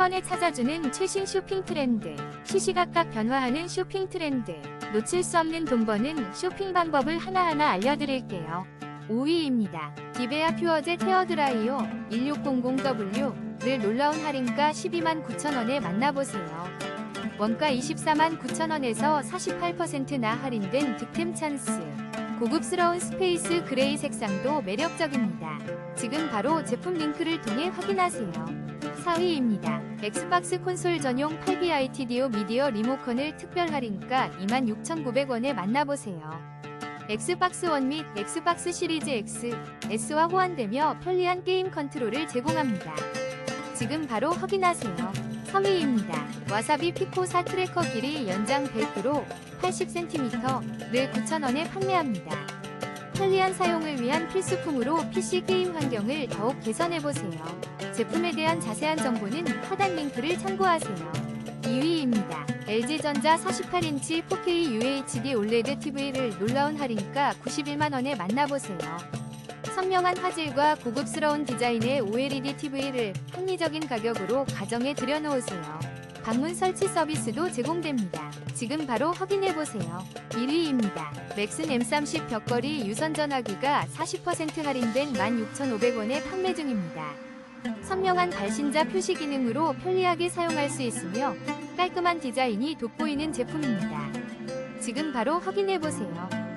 번에 찾아주는 최신 쇼핑 트렌드, 시시각각 변화하는 쇼핑 트렌드, 놓칠 수 없는 돈 버는 쇼핑 방법을 하나하나 알려드릴게요. 5위입니다. 디베아 퓨어젯 헤어드라이어 1600W를 놀라운 할인가 12만 9천원에 만나보세요. 원가 24만 9천원에서 48%나 할인된 득템 찬스. 고급스러운 스페이스 그레이 색상도 매력적입니다. 지금 바로 제품 링크를 통해 확인하세요. 4위입니다. 엑스박스 콘솔 전용 8BIT 디오 미디어 리모컨을 특별 할인가 26,900원에 만나보세요. 엑스박스 원 및 엑스박스 시리즈 X, S와 호환되며 편리한 게임 컨트롤을 제공합니다. 지금 바로 확인하세요. 3위입니다. 와사비 피코 4 트래커 길이 연장 벨크로 80cm를 9,000원에 판매합니다. 편리한 사용을 위한 필수품으로 PC 게임 환경을 더욱 개선해보세요. 제품에 대한 자세한 정보는 하단 링크를 참고하세요. 2위입니다. LG전자 48인치 4K UHD OLED TV를 놀라운 할인가 91만원에 만나보세요. 선명한 화질과 고급스러운 디자인의 OLED TV를 합리적인 가격으로 가정에 들여놓으세요. 방문 설치 서비스도 제공됩니다. 지금 바로 확인해보세요. 1위입니다. 맥슨 M30 벽걸이 유선 전화기가 40% 할인된 16,500원에 판매 중입니다. 선명한 발신자 표시 기능으로 편리하게 사용할 수 있으며 깔끔한 디자인이 돋보이는 제품입니다. 지금 바로 확인해보세요.